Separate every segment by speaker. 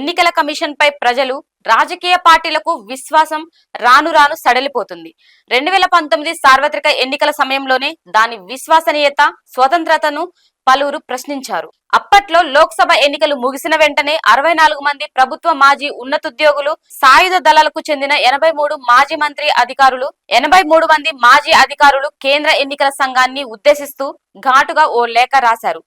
Speaker 1: ఎన్నికల కమిషన్ పై ప్రజలు రాజకీయ పార్టీలకు విశ్వాసం రాను రాను సడలిపోతుంది. రెండు వేల పంతొమ్మిది సార్వత్రిక ఎన్నికల సమయంలోనే దాని విశ్వసనీయత స్వతంత్రతను పలువురు ప్రశ్నించారు. అప్పట్లో లోక్సభ ఎన్నికలు ముగిసిన వెంటనే అరవై నాలుగు మంది ప్రభుత్వ మాజీ ఉన్నతుద్యోగులు సాయుధ దళాలకు చెందిన ఎనభై మూడు మాజీ మంత్రి అధికారులు ఎనభై మూడు మంది మాజీ అధికారులు కేంద్ర ఎన్నికల సంఘాన్ని ఉద్దేశిస్తూ ఘాటుగా ఓ లేఖ రాశారు.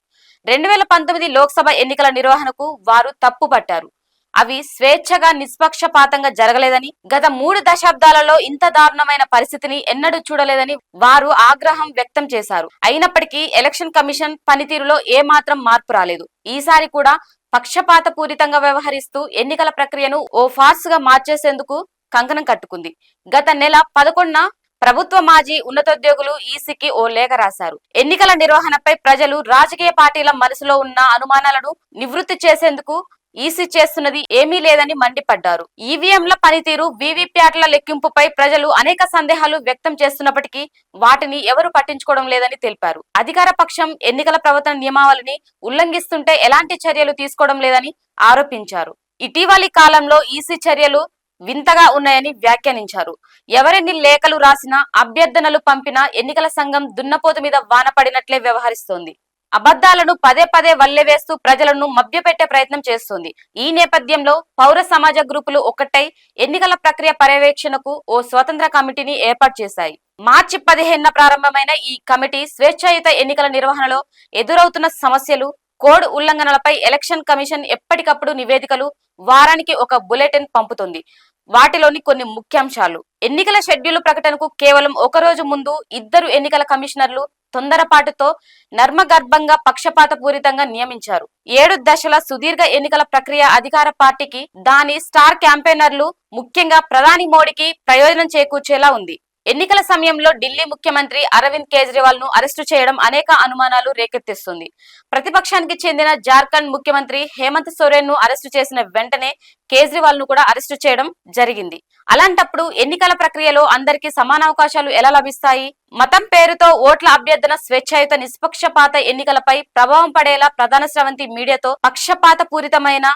Speaker 1: రెండు వేల పంతొమ్మిది లోక్సభ ఎన్నికల నిర్వహణకు వారు తప్పుపట్టారు. అవి స్వేచ్ఛగా నిష్పక్షపాతంగా జరగలేదని గత మూడు దశాబ్దాలలో ఇంత దారుణమైన పరిస్థితిని ఎన్నడూ చూడలేదని వారు ఆగ్రహం వ్యక్తం చేశారు. అయినప్పటికీ ఎలక్షన్ కమిషన్ పనితీరులో ఏమాత్రం మార్పు రాలేదు. ఈసారి కూడా పక్షపాత పూరితంగా వ్యవహరిస్తూ ఎన్నికల ప్రక్రియను ఓ ఫార్స్గా మార్చేసేందుకు కంకణం కట్టుకుంది. గత నెల పదకొండున ప్రభుత్వ మాజీ ఉన్నతోద్యోగులు ఈసీకి ఓ లేఖ రాశారు. ఎన్నికల నిర్వహణపై ప్రజలు రాజకీయ పార్టీల మనసులో ఉన్న అనుమానాలను నివృత్తి చేసేందుకు ఈసీ చేస్తున్నది ఏమీ లేదని మండిపడ్డారు. ఈవీఎంల పనితీరు వీవీప్యాట్ల లెక్కింపుపై ప్రజలు అనేక సందేహాలు వ్యక్తం చేస్తున్నప్పటికీ వాటిని ఎవరు పట్టించుకోవడం లేదని తెలిపారు. అధికార పక్షం ఎన్నికల ప్రవర్తన నియమావళిని ఉల్లంఘిస్తుంటే ఎలాంటి చర్యలు తీసుకోవడం లేదని ఆరోపించారు. ఇటీవలి కాలంలో ఈసీ చర్యలు వింతగా ఉన్నాయని వ్యాఖ్యానించారు. ఎవరెన్ని లేఖలు రాసినా అభ్యర్థనలు పంపినా ఎన్నికల సంఘం దున్నపోతు మీద వాన పడినట్లే వ్యవహరిస్తోంది. అబద్ధాలను పదే పదే వల్లెవేస్తూ ప్రజలను మభ్యపెట్టే ప్రయత్నం చేస్తుంది. ఈ నేపథ్యంలో పౌర సమాజ గ్రూపులు ఒక్కటై ఎన్నికల ప్రక్రియ పర్యవేక్షణకు ఓ స్వతంత్ర కమిటీని ఏర్పాటు చేశాయి. మార్చి పదిహేనున ప్రారంభమైన ఈ కమిటీ స్వేచ్ఛాయుత ఎన్నికల నిర్వహణలో ఎదురవుతున్న సమస్యలు కోడ్ ఉల్లంఘనలపై ఎలక్షన్ కమిషన్ ఎప్పటికప్పుడు నివేదికలు వారానికి ఒక బులెటిన్ పంపుతుంది. వాటిలోని కొన్ని ముఖ్యాంశాలు. ఎన్నికల షెడ్యూల్ ప్రకటనకు కేవలం ఒక రోజు ముందు ఇద్దరు ఎన్నికల కమిషనర్లు తొందరపాటుతో నర్మగర్భంగా పక్షపాత పూరితంగా నియమించారు. ఏడు దశల సుదీర్ఘ ఎన్నికల ప్రక్రియ అధికార పార్టీకి దాని స్టార్ క్యాంపెయినర్లు ముఖ్యంగా ప్రధాని మోడీకి ప్రయోజనం చేకూర్చేలా ఉంది. ఎన్నికల సమయంలో ఢిల్లీ ముఖ్యమంత్రి అరవింద్ కేజ్రీవాల్ను అరెస్టు చేయడం అనేక అనుమానాలు రేకెత్తిస్తుంది. ప్రతిపక్షానికి చెందిన జార్ఖండ్ ముఖ్యమంత్రి హేమంత్ సోరెన్ను అరెస్టు చేసిన వెంటనే కేజ్రీవాల్ను కూడా అరెస్టు చేయడం జరిగింది. అలాంటప్పుడు ఎన్నికల ప్రక్రియలో అందరికీ సమాన అవకాశాలు ఎలా లభిస్తాయి? మతం పేరుతో ఓట్ల అభ్యర్థన స్వేచ్ఛాయుత నిష్పక్షపాత ఎన్నికలపై ప్రభావం పడేలా ప్రధాన స్రవంతి మీడియాతో పక్షపాత పూరితమైన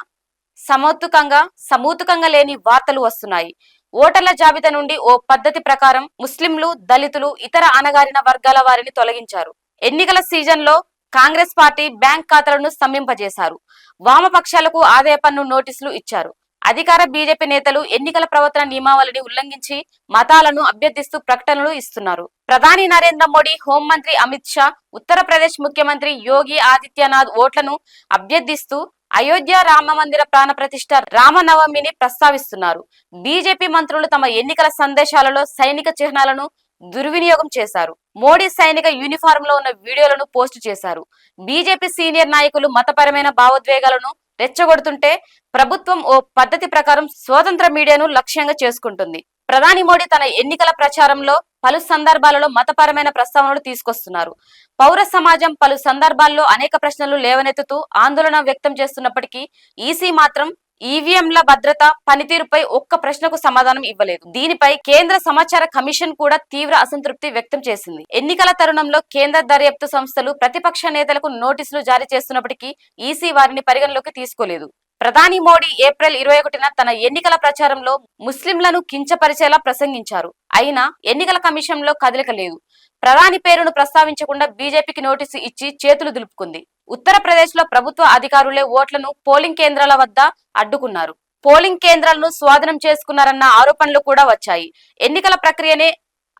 Speaker 1: సమూతుకంగా సమూతుకంగా లేని వార్తలు వస్తున్నాయి. ఓటర్ల జాబితా నుండి ఓ పద్ధతి ప్రకారం ముస్లింలు దళితులు ఇతర అణగారిన వర్గాల వారిని తొలగించారు. ఎన్నికల సీజన్లో కాంగ్రెస్ పార్టీ బ్యాంక్ ఖాతాలను స్తంభింపజేశారు. వామపక్షాలకు ఆదాయ పన్ను నోటీసులు ఇచ్చారు. అధికార బీజేపీ నేతలు ఎన్నికల ప్రవర్తన నియమావళిని ఉల్లంఘించి మతాలను అభ్యర్థిస్తూ ప్రకటనలు ఇస్తున్నారు. ప్రధాని నరేంద్ర మోడీ హోంమంత్రి అమిత్ షా ఉత్తరప్రదేశ్ ముఖ్యమంత్రి యోగి ఆదిత్యనాథ్ ఓట్లను అభ్యర్థిస్తూ అయోధ్య రామ మందిర ప్రాణ ప్రతిష్ట రామనవమిని ప్రస్తావిస్తున్నారు. బీజేపీ మంత్రులు తమ ఎన్నికల సందేశాలలో సైనిక చిహ్నాలను దుర్వినియోగం చేశారు. మోడీ సైనిక యూనిఫారం లో ఉన్న వీడియోలను పోస్ట్ చేశారు. బీజేపీ సీనియర్ నాయకులు మతపరమైన భావోద్వేగాలను రెచ్చగొడుతుంటే ప్రభుత్వం ఓ పద్ధతి ప్రకారం స్వతంత్ర మీడియాను లక్ష్యంగా చేసుకుంటుంది. ప్రధాని మోడీ తన ఎన్నికల ప్రచారంలో పలు సందర్భాలలో మతపరమైన ప్రస్తావనలు తీసుకొస్తున్నారు. పౌర సమాజం పలు సందర్భాల్లో అనేక ప్రశ్నలు లేవనెత్తుతూ ఆందోళన వ్యక్తం చేస్తున్నప్పటికీ ఈసీ మాత్రం ఈవీఎంల భద్రత పనితీరుపై ఒక్క ప్రశ్నకు సమాధానం ఇవ్వలేదు. దీనిపై కేంద్ర సమాచార కమిషన్ కూడా తీవ్ర అసంతృప్తి వ్యక్తం చేసింది. ఎన్నికల తరుణంలో కేంద్ర దర్యాప్తు సంస్థలు ప్రతిపక్ష నేతలకు నోటీసులు జారీ చేస్తున్నప్పటికీ ఈసీ వారిని పరిగణలోకి తీసుకోలేదు. ప్రధాని మోడీ ఏప్రిల్ ఇరవై ఒకటిన తన ఎన్నికల ప్రచారంలో ముస్లింలను కించపరిచేలా ప్రసంగించారు. అయినా ఎన్నికల కమిషన్లో కదలిక లేదు. ప్రధాని పేరును ప్రస్తావించకుండా బీజేపీకి నోటీసు ఇచ్చి చేతులు దులుపుకుంది. ఉత్తరప్రదేశ్లో ప్రభుత్వ అధికారులే ఓట్లను పోలింగ్ కేంద్రాల వద్ద అడ్డుకున్నారు. పోలింగ్ కేంద్రాలను స్వాధీనం చేసుకున్నారన్న ఆరోపణలు కూడా వచ్చాయి. ఎన్నికల ప్రక్రియనే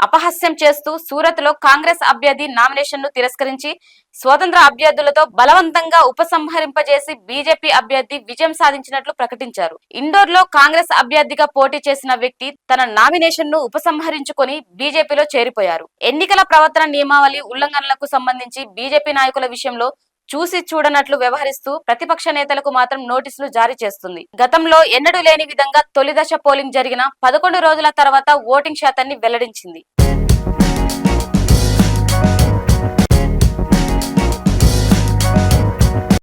Speaker 1: అపహాస్యం చేస్తూ సూరత్లో కాంగ్రెస్ అభ్యర్థి నామినేషన్ను తిరస్కరించి స్వతంత్ర అభ్యర్థులతో బలవంతంగా ఉపసంహరింపజేసి బీజేపీ అభ్యర్థి విజయం సాధించినట్లు ప్రకటించారు. ఇండోర్లో కాంగ్రెస్ అభ్యర్థిగా పోటీ చేసిన వ్యక్తి తన నామినేషన్ను ఉపసంహరించుకొని బీజేపీలో చేరిపోయారు. ఎన్నికల ప్రవర్తన నియమావళి ఉల్లంఘనలకు సంబంధించి బీజేపీ నాయకుల విషయంలో చూసి చూడనట్లు వ్యవహరిస్తూ ప్రతిపక్ష నేతలకు మాత్రం నోటీసులు జారీ చేస్తుంది. గతంలో ఎన్నడూ లేని విధంగా తొలి దశ పోలింగ్ జరిగిన పదకొండు రోజుల తర్వాత ఓటింగ్ శాతాన్ని వెల్లడించింది.